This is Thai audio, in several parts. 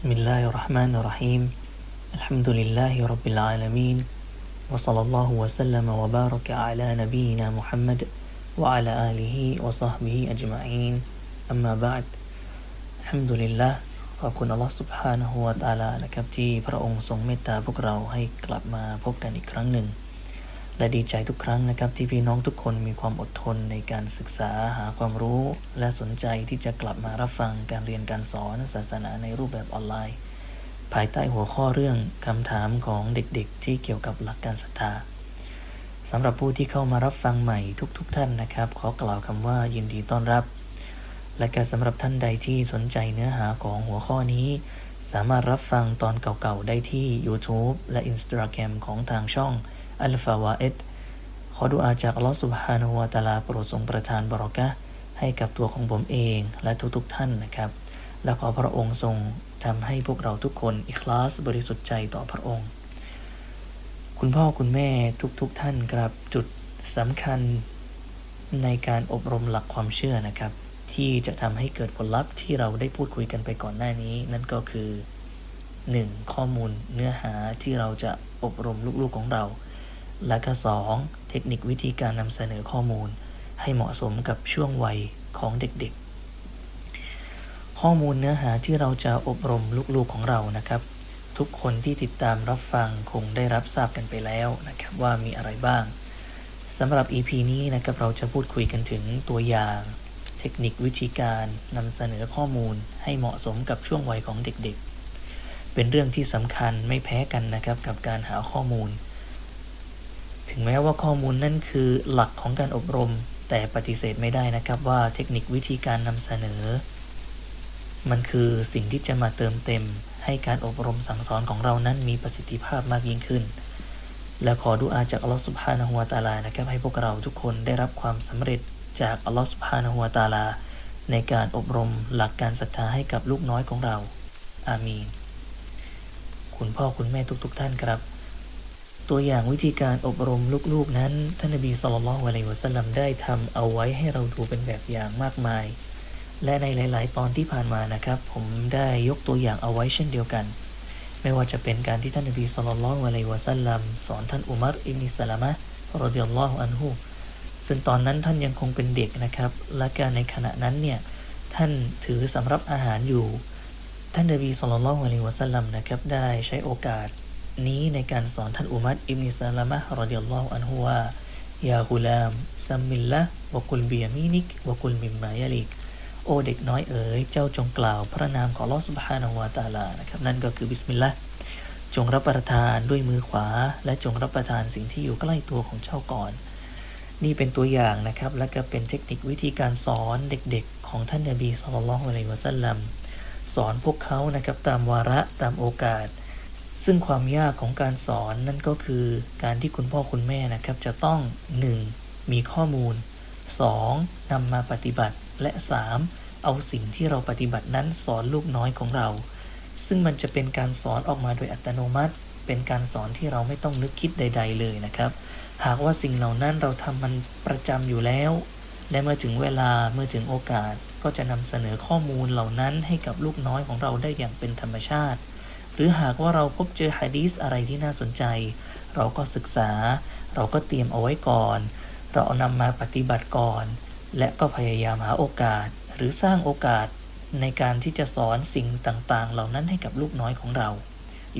بسم الله الرحمن الرحيم الحمد لله رب العالمين وصلى الله وسلم وبارك على نبينا محمد وعلى آله وصحبه أجمعين أما بعد الحمد لله ขอบคุณอัลลอฮ์ سبحانه และ تعالى นะครับที่พระองค์ทรงเมตตาพวกเราให้กลับมาพบกันอีกครั้งหนึ่ง และดีใจทุกครั้งนะครับที่พี่น้องทุกคนมีความอดทนในการศึกษาหาความรู้ และสนใจที่จะกลับมารับฟังการเรียนการสอนศาสนาในรูปแบบออนไลน์ ภายใต้หัวข้อเรื่องคำถามของเด็กๆ ที่เกี่ยวกับหลักการศรัทธาสำหรับผู้ที่เข้ามารับฟังใหม่ทุกๆทท่านนะครับ ขอกล่าวคำว่ายินดีต้อนรับ และการสำหรับท่านใดที่สนใจเนื้อหาของหัวข้อนี้ สามารถรับฟังตอนเก่าๆได้ที่ YouTube และ Instagram ของทางช่อง อัลฟาวาเอดขอดุอาจากลอสุบฮานาวะตาลาโปรดทรงประทานบรอกะให้กับตัวของผมเองและทุกๆท่านนะครับ และขอพระองค์ทรงทำให้พวกเราทุกคนอิคลาสบริสุทธิ์ใจต่อพระองค์ คุณพ่อคุณแม่ทุกๆท่านครับจุดสำคัญในการอบรมหลักความเชื่อนะครับ ที่จะทำให้เกิดผลลัพธ์ที่เราได้พูดคุยกันไปก่อนหน้านี้ นั่นก็คือ 1. ข้อมูลเนื้อหาที่เราจะอบรมลูกๆของเรา และก็ 2. เทคนิควิธีการนำเสนอข้อมูล ให้เหมาะสมกับช่วงวัยของเด็กๆ ข้อมูลเนื้อหาที่เราจะอบรมลูกๆของเรานะครับ ทุกคนที่ติดตามรับฟังคงได้รับทราบกันไปแล้วนะครับว่ามีอะไรบ้างสำหรับ EP นี้นะครับเราจะพูดคุยกันถึงตัวอย่าง เทคนิควิธีการนำเสนอข้อมูลให้เหมาะสมกับช่วงวัยของเด็กๆ เป็นเรื่องที่สำคัญไม่แพ้กันนะครับกับการหาข้อมูล ถึงแม้ว่าข้อมูลนั่นคือหลักของการอบรม แต่ปฏิเสธไม่ได้นะครับว่าเทคนิควิธีการนำเสนอ มันคือสิ่งที่จะมาเติมเต็ม ให้การอบรมสั่งสอนของเรานั้นมีประสิทธิภาพมากยิ่งขึ้น และขอดุอาจากอัลลอฮฺสุบฮานะฮูวตาลานะครับให้พวกเราทุกคนได้รับความสำเร็จจากอัลลอฮฺสุบฮานะฮูวตาลาในการอบรมหลักการศรัทธาให้กับลูกน้อยของเรา อามีน คุณพ่อคุณแม่ทุกๆทท่านครับ ตัวอย่างวิธีการอบรมลูกๆนั้น ท่านนบีสุลต่านละฮ์อะลัยฮิวะสัลลัมได้ทำเอาไว้ให้เราดูเป็นแบบอย่างมากมาย และในหลาย ๆ ตอนที่ผ่านมานะครับ ผมได้ยกตัวอย่างเอาไว้เช่นเดียวกัน ไม่ว่าจะเป็นการที่ท่านนบีสุลต่านละฮ์อะลัยฮิวะสัลลัมสอนท่านอุมัรอิบนิสลามะรอดิยัลลอฮุอันฮุซึ่งตอนนั้นท่านยังคงเป็นเด็กนะครับ และการในขณะนั้นเนี่ยท่านถือสำรับอาหารอยู่ ท่านนบีสุลต่านละฮ์อะลัยฮิวะสัลลัมนะครับได้ใช้โอกาส นี้ในการสอนท่านอุมัรอิบนิสลามะรอดิยัลลอฮุอันฮุวายากุลามซัมมิลละวะกุลเบียมินิกวะกุลมิมมายาลิกโอเด็กน้อยเอ๋ยเจ้าจงกล่าวพระนามของลอสุบฮานาหัวตาลานะครับนั่นก็คือบิสมิลลาห์จงรับประทานด้วยมือขวา และจงรับประทานสิ่งที่อยู่ใกล้ตัวของเจ้าก่อน นี่เป็นตัวอย่างนะครับ และก็เป็นเทคนิควิธีการสอนเด็กๆ ของท่านนบีสุลต่านละฮ์อะลัยวะสัลลัมสอนพวกเขานะครับตามวาระตามโอกาส ซึ่งความยากของการสอนนั่นก็คือการที่คุณพ่อคุณแม่นะครับ จะต้อง 1. มีข้อมูล 2. นำมาปฏิบัติและ 3. เอาสิ่งที่เราปฏิบัตินั้นสอนลูกน้อยของเรา ซึ่งมันจะเป็นการสอนออกมาโดยอัตโนมัติ เป็นการสอนที่เราไม่ต้องนึกคิดใด ๆ เลยนะครับ หากว่าสิ่งเหล่านั้นเราทำมันประจำอยู่แล้ว และเมื่อถึงเวลาเมื่อถึงโอกาส ก็จะนำเสนอข้อมูลเหล่านั้นให้กับลูกน้อยของเราได้อย่างเป็นธรรมชาติ หรือหากว่าเราพบเจอฮะดีสอะไรที่น่าสนใจ เราก็ศึกษา เราก็เตรียมเอาไว้ก่อน เราเอานำมาปฏิบัติก่อน และก็พยายามหาโอกาสหรือสร้างโอกาสในการที่จะสอนสิ่งต่างๆ เหล่านั้นให้กับลูกน้อยของเรา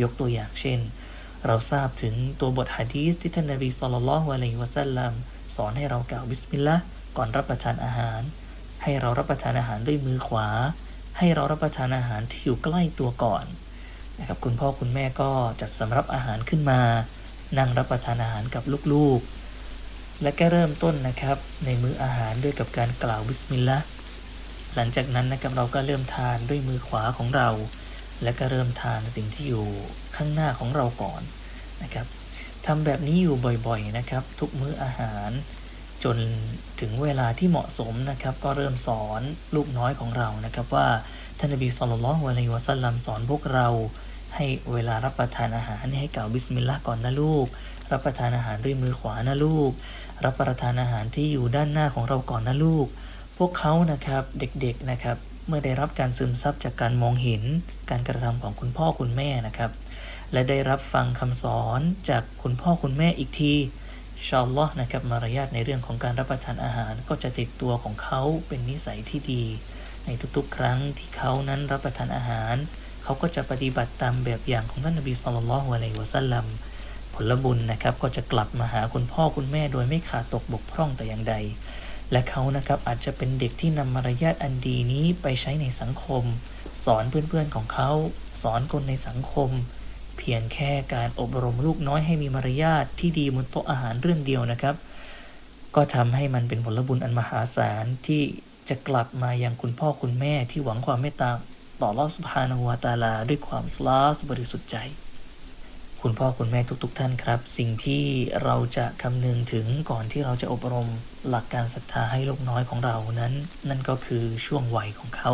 ยกตัวอย่างเช่น เราทราบถึงตัวบทฮะดีสที่ท่านนบีสุลต่านละฮ์อะลัยวะสัลลัมสอนให้เรากล่าวบิสมิลลาห์ก่อนรับประทานอาหาร ให้เรารับประทานอาหารด้วยมือขวา ให้เรารับประทานอาหารที่อยู่ใกล้ตัวก่อน นะครับคุณพ่อคุณแม่ก็จัดสำรับอาหารขึ้นมา นั่งรับประทานอาหารกับลูกๆ และก็เริ่มต้นนะครับในมื้ออาหารด้วยกับการกล่าวบิสมิลลาห์หลังจากนั้นนะครับเราก็เริ่มทานด้วยมือขวาของเรา และก็เริ่มทานสิ่งที่อยู่ข้างหน้าของเราก่อนนะครับทำแบบนี้อยู่บ่อยๆนะครับ ทุกมื้ออาหาร จนถึงเวลาที่เหมาะสมนะครับ ก็เริ่มสอนลูกน้อยของเรานะครับว่าท่านนบีสุลต่านละฮ์อะลัยฮิวะสัลลัมสอนพวกเรา ให้เวลารับประทานอาหารให้กล่าวบิสมิลลาห์ก่อนนะลูก รับประทานอาหารด้วยมือขวานะลูก รับประทานอาหารที่อยู่ด้านหน้าของเราก่อนนะลูก พวกเขานะครับเด็กๆนะครับ เมื่อได้รับการซึมซับจากการมองเห็นการกระทำของคุณพ่อคุณแม่นะครับ และได้รับฟังคำสอนจากคุณพ่อคุณแม่อีกทีชาอัลลอ์นะครับมารยาทในเรื่องของการรับประทานอาหารก็จะติดตัวของเขาเป็นนิสัยที่ดี ในทุกๆ ครั้งที่เขานั้นรับประทานอาหาร เขาก็จะปฏิบัติตามแบบอย่างของท่านนบีสุลต่านละฮ์อะลัยวะสัลลัมผลบุญนะครับก็จะกลับมาหาคุณพ่อคุณแม่โดยไม่ขาดตกบกพร่องแต่อย่างใด และเขานะครับอาจจะเป็นเด็กที่นำมารยาทอันดีนี้ไปใช้ในสังคม สอนเพื่อนๆของเขา สอนคนในสังคม เพียงแค่การอบรมลูกน้อยให้มีมารยาทที่ดีบนโต๊ะอาหารเรื่องเดียวนะครับ ก็ทำให้มันเป็นผลบุญอันมหาศาลที่จะกลับมายังคุณพ่อคุณแม่ที่หวังความเมตตา ต่อลอสุภาณวตาลา ด้วยความฟลาสบริสุทธิ์ใจ คุณพ่อคุณแม่ทุกๆทท่านครับ สิ่งที่เราจะคำนึงถึงก่อนที่เราจะอบรมหลักการศรัทธาให้ลูกน้อยของเรานั้น นั่นก็คือช่วงวัยของเขา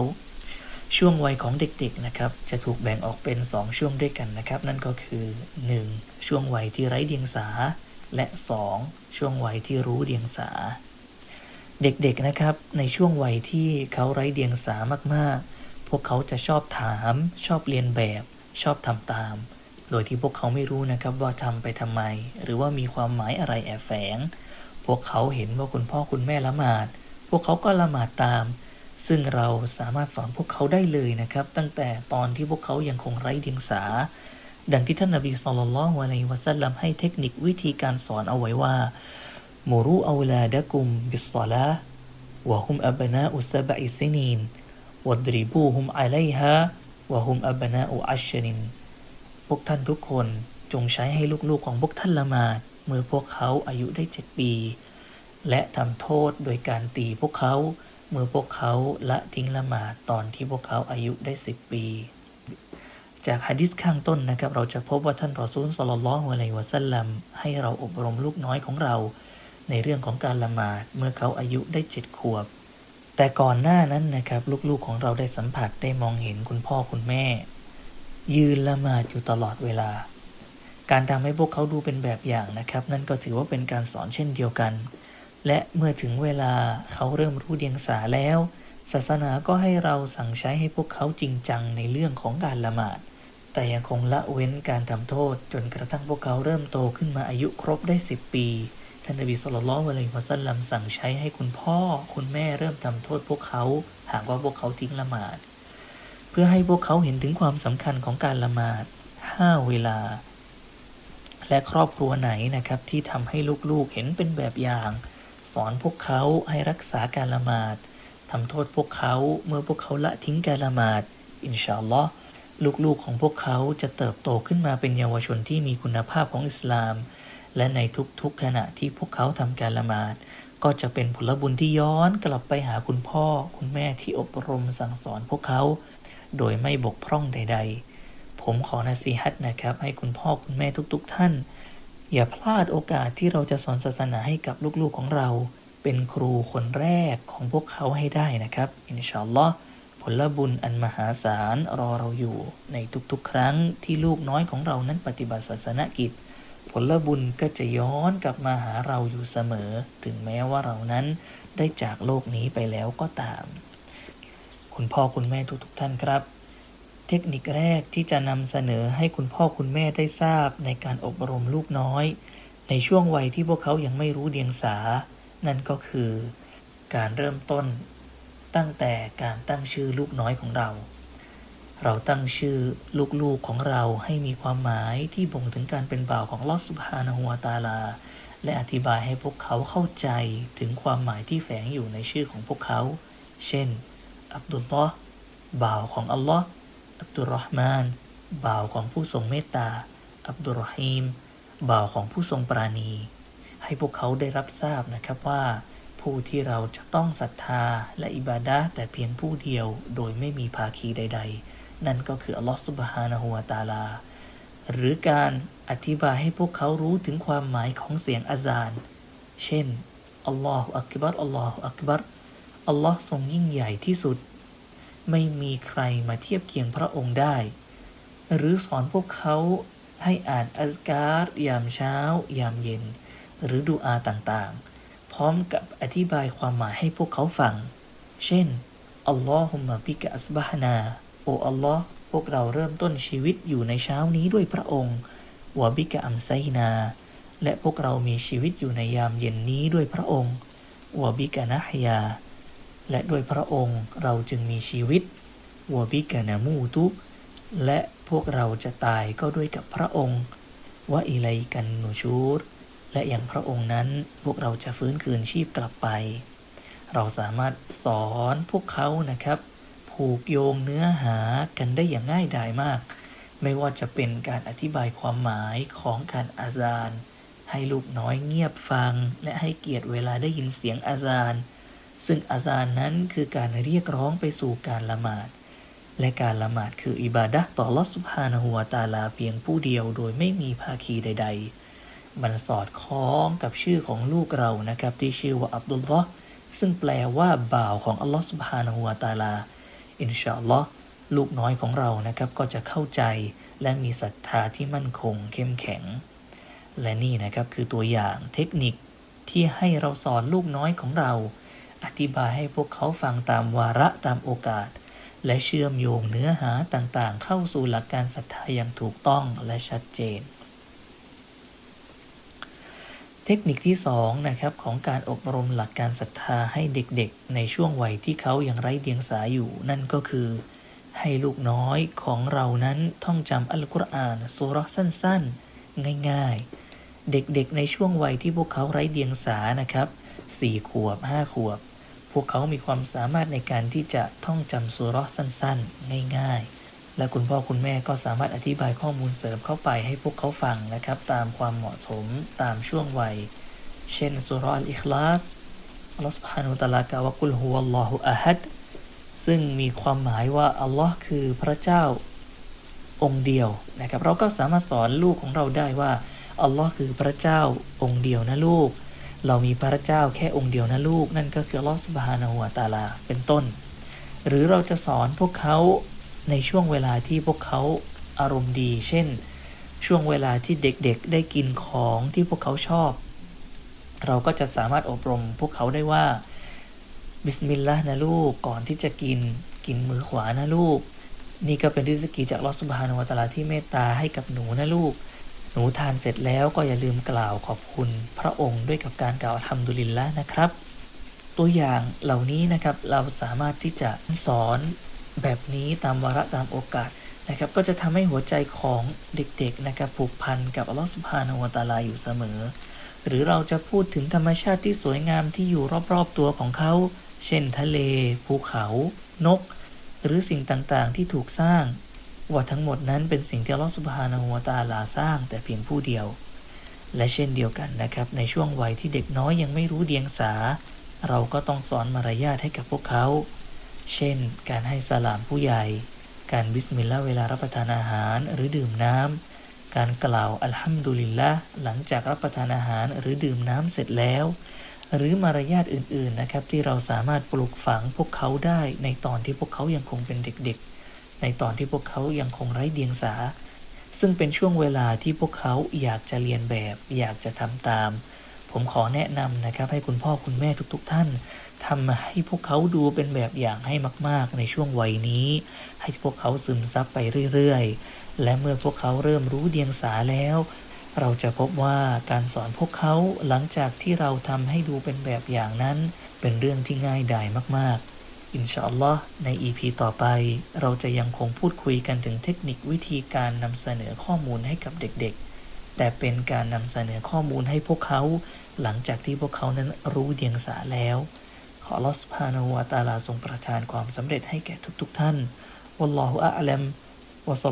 ช่วงวัยของเด็กๆนะครับ จะถูกแบ่งออกเป็น 2 ช่วงด้วยกันนะครับ นั่นก็คือ 1. ช่วงวัยที่ไร้เดียงสา และ 2. ช่วงวัยที่รู้เดียงสาเด็กๆนะครับในช่วงวัยที่เขาไร้เดียงสามากๆ พวกเขาจะชอบถาม ชอบเรียนแบบ ชอบทำตาม โดยที่พวกเขาไม่รู้นะครับว่าทำไปทำไม หรือว่ามีความหมายอะไรแอบแฝง พวกเขาเห็นว่าคุณพ่อคุณแม่ละหมาด พวกเขาก็ละหมาดตาม ซึ่งเราสามารถสอนพวกเขาได้เลยนะครับ ตั้งแต่ตอนที่พวกเขายังคงไร้เดียงสา ดังที่ท่านนบีสุลต่านละฮ์วะลัยวะสัลลัมให้เทคนิควิธีการสอนเอาไว้ว่ามูรูอัลาดะกุมบิสซาลาวะฮุมอับนาอุสบะอิซินีน วัดริบูฮุมอะลัยฮาวะฮุมอับนาอุอัชรินพวกท่านทุกคนจงใช้ให้ลูกๆของพวกท่านละหมาดเมื่อพวกเขาอายุได้เจ็ดปี และทำโทษโดยการตีพวกเขา เมื่อพวกเขาละทิ้งละหมาดตอนที่พวกเขาอายุได้สิบปี จากฮะดิษข้างต้นนะครับ เราจะพบว่าท่านรอซูลสลลลอฮุอะลัยวะสัลลัมให้เราอบรมลูกน้อยของเรา ในเรื่องของการละหมาดเมื่อเขาอายุได้เจ็ดขวบ แต่ก่อนหน้านั้นนะครับ ลูกๆของเราได้สัมผัสได้มองเห็นคุณพ่อคุณแม่ ยืนละหมาดอยู่ตลอดเวลา การทำให้พวกเขาดูเป็นแบบอย่างนะครับ นั่นก็ถือว่าเป็นการสอนเช่นเดียวกัน และเมื่อถึงเวลาเขาเริ่มรู้เดียงสาแล้ว ศาสนาก็ให้เราสั่งใช้ให้พวกเขาจริงจังในเรื่องของการละหมาด แต่ยังคงละเว้นการทำโทษ จนกระทั่งพวกเขาเริ่มโตขึ้นมาอายุครบได้ 10 ปี ท่านนบีสุลต่านละอะลัยฮิวะสัลลัมสั่งใช้ให้คุณพ่อคุณแม่เริ่มทำโทษพวกเขา หากว่าพวกเขาทิ้งละหมาด เพื่อให้พวกเขาเห็นถึงความสำคัญของการละหมาด5เวลา และครอบครัวไหนนะครับที่ทำให้ลูกๆเห็นเป็นแบบอย่าง สอนพวกเขาให้รักษาการละหมาดทำโทษพวกเขาเมื่อพวกเขาละทิ้งการละหมาดอินชาอัลลอฮ์ลูกๆของพวกเขาจะเติบโตขึ้นมาเป็นเยาวชนที่มีคุณภาพของอิสลาม และในทุกๆขณะที่พวกเขาทำการละหมาด ก็จะเป็นผลบุญที่ย้อนกลับไปหาคุณพ่อคุณแม่ที่อบรมสั่งสอนพวกเขา โดยไม่บกพร่องใด ๆ ผมขอนาซีฮัตนะครับ ให้คุณพ่อคุณแม่ทุก ๆ ท่าน อย่าพลาดโอกาสที่เราจะสอนศาสนาให้กับลูกๆของเรา เป็นครูคนแรกของพวกเขาให้ได้นะครับอินชาอัลลอฮ์ผลบุญอันมหาศาลรอเราอยู่ในทุกๆ ครั้งที่ลูกน้อยของเรานั้นปฏิบัติศาสนกิจ ผลบุญก็จะย้อนกลับมาหาเราอยู่เสมอ ถึงแม้ว่าเรานั้นได้จากโลกนี้ไปแล้วก็ตาม คุณพ่อคุณแม่ทุกๆท่านครับ เทคนิคแรกที่จะนำเสนอให้คุณพ่อคุณแม่ได้ทราบในการอบรมลูกน้อย ในช่วงวัยที่พวกเขายังไม่รู้เดียงสา นั่นก็คือ การเริ่มต้น ตั้งแต่การตั้งชื่อลูกน้อยของเรา เราตั้งชื่อลูกๆของเราให้มีความหมายที่บ่งถึงการเป็นบ่าวของลอสุภานะฮัวตาลา และอธิบายให้พวกเขาเข้าใจถึงความหมายที่แฝงอยู่ในชื่อของพวกเขา เช่น อับดุลลอฮ์บ่าวของอัลลอฮ์อับดุลรอห์มาน บ่าวของผู้ทรงเมตตา อับดุลรอฮีม บ่าวของผู้ทรงปราณี ให้พวกเขาได้รับทราบนะครับว่า ผู้ที่เราจะต้องศรัทธาและอิบาดะแต่เพียงผู้เดียวโดยไม่มีภาคีใด ๆ นั่นก็คืออัลลอฮฺสุบฮานะฮูวะตาลา หรือการอธิบายให้พวกเขารู้ถึงความหมายของเสียงอาซาน เช่นอัลลอฮฺอักบัรอัลลอฮฺอักบัรอัลลอฮ์ทรงยิ่งใหญ่ที่สุด ไม่มีใครมาเทียบเคียงพระองค์ได้ หรือสอนพวกเขาให้อ่านอัสการ์ยามเช้า ยามเย็น หรือดูอาต่างๆ พร้อมกับอธิบายความหมายให้พวกเขาฟัง เช่นอัลลอฮุมะบิกะอัสบะฮนา โออัลลอฮ์พวกเราเริ่มต้นชีวิตอยู่ในเช้านี้ด้วยพระองค์วบิกะอัมไซนา และพวกเรามีชีวิตอยู่ในยามเย็นนี้ด้วยพระองค์วบิกะนะฮยา และด้วยพระองค์เราจึงมีชีวิตวบิกะนามูตุ และพวกเราจะตายก็ด้วยกับพระองค์วะอิไลกันนูชูร และอย่างพระองค์นั้นพวกเราจะฟื้นคืนชีพกลับไป เราสามารถสอนพวกเขานะครับ ผูกโยงเนื้อหากันได้อย่างง่ายดายมาก ไม่ว่าจะเป็นการอธิบายความหมายของการอาซานให้ลูกน้อยเงียบฟัง และให้เกียรติเวลาได้ยินเสียงอาซานซึ่งอาซานนั้นคือการเรียกร้องไปสู่การละหมาด และการละหมาดคืออิบาดะต่อลอสุภานะฮัวตาลาเพียงผู้เดียวโดยไม่มีภาคีใด ๆ มันสอดคล้องกับชื่อของลูกเรานะครับที่ชื่อว่าอับดุลลอฮ์ซึ่งแปลว่าบ่าวของอัลลอฮ์สุบฮานะฮูวตาลา อินชาอัลลอฮ์ลูกน้อยของเรานะครับก็จะเข้าใจและมีศรัทธาที่มั่นคงเข้มแข็ง และนี่นะครับคือตัวอย่างเทคนิคที่ให้เราสอนลูกน้อยของเรา อธิบายให้พวกเขาฟังตามวาระตามโอกาส และเชื่อมโยงเนื้อหาต่างๆ เข้าสู่หลักการศรัทธาอย่างถูกต้องและชัดเจน เทคนิคที่2นะครับของการอบรมหลักการศรัทธาให้เด็กๆ ในช่วงวัยที่เขายังไร้เดียงสาอยู่ นั่นก็คือ ให้ลูกน้อยของเรานั้นท่องจำอัลกุรอานสุรสั้นๆ ง่ายๆ เด็กๆ ในช่วงวัยที่พวกเขาไร้เดียงสานะครับ4ขวบ 5 ขวบ พวกเขามีความสามารถในการที่จะท่องจำสุรสั้นๆ ง่ายๆ และคุณพ่อคุณแม่ก็สามารถอธิบายข้อมูลเสริมเข้าไปให้พวกเขาฟังนะครับ ตามความเหมาะสมตามช่วงวัย เช่นสุรอัลอิคลาสอัลลอฮฺสุบฮานุตะลากาว่ากุลฮุวัลลอฮุอะฮัดซึ่งมีความหมายว่าอัลลอฮ์คือพระเจ้าองค์เดียวนะครับ เราก็สามารถสอนลูกของเราได้ว่าอัลลอฮ์คือพระเจ้าองค์เดียวนะลูก เรามีพระเจ้าแค่องค์เดียวนะลูก นั่นก็คืออัลลอฮ์สุบฮานะฮุวาตาลาเป็นต้น หรือเราจะสอนพวกเขา ในช่วงเวลาที่พวกเขาอารมณ์ดี เช่น ช่วงเวลาที่เด็กๆ ได้กินของที่พวกเขาชอบ เราก็จะสามารถอบรมพวกเขาได้ว่า บิสมิลลาห์นะลูก ก่อนที่จะกิน กินมือขวานะลูก นี่ก็เป็นริสกีจากลอสุบฮานะฮูวตาลาที่เมตตาให้กับหนูนะลูก หนูทานเสร็จแล้วก็อย่าลืมกล่าวขอบคุณพระองค์ด้วยกับการกล่าวอัลฮัมดุลิลละนะครับ ตัวอย่างเหล่านี้นะครับเราสามารถที่จะสอน แบบนี้ตามวาระตามโอกาสนะครับก็จะทำให้หัวใจของเด็กๆนะครับผูกพันกับอัลลอฮฺสุบฮานะฮูวตาลาอยู่เสมอ หรือเราจะพูดถึงธรรมชาติที่สวยงามที่อยู่รอบๆตัวของเขา เช่นทะเล ภูเขา นก หรือสิ่งต่างๆที่ถูกสร้าง ว่าทั้งหมดนั้นเป็นสิ่งที่อัลลอฮฺสุบฮานะฮูวตาลาสร้างแต่เพียงผู้เดียว และเช่นเดียวกันนะครับในช่วงวัยที่เด็กน้อยยังไม่รู้เดียงสา เราก็ต้องสอนมารยาทให้กับพวกเขา เช่น การให้สลามผู้ใหญ่ การบิสมิลลาห์เวลารับประทานอาหารหรือดื่มน้ำ การกล่าวอัลฮัมดุลิลละหลังจากรับประทานอาหารหรือดื่มน้ำเสร็จแล้ว หรือมารยาทอื่นๆนะครับที่เราสามารถปลูกฝังพวกเขาได้ในตอนที่พวกเขายังคงเป็นเด็กๆ ในตอนที่พวกเขายังคงไร้เดียงสา ซึ่งเป็นช่วงเวลาที่พวกเขาอยากจะเรียนแบบ อยากจะทำตาม ผมขอแนะนำนะครับให้คุณพ่อคุณแม่ทุก ๆ ท่าน ทำให้พวกเขาดูเป็นแบบอย่างให้มาก ๆ ในช่วงวัยนี้ ให้พวกเขาซึมซับไปเรื่อย ๆ และเมื่อพวกเขาเริ่มรู้เดียงสาแล้ว เราจะพบว่าการสอนพวกเขาหลังจากที่เราทำให้ดูเป็นแบบอย่างนั้น เป็นเรื่องที่ง่ายดายมาก ๆอินชาอัลลอฮ์ใน EP ต่อไป เราจะยังคงพูดคุยกันถึงเทคนิควิธีการนำเสนอข้อมูลให้กับเด็กๆ แต่เป็นการนำเสนอข้อมูลให้พวกเขา หลังจากที่พวกเขานั้นรู้เดียงสาแล้ว ขออัลลอฮฺสุบฮานะฮูวะตะอาลาทรงประทานความสำเร็จให้แก่ทุกๆท่านวัลลอฮุอะลัมวะซัล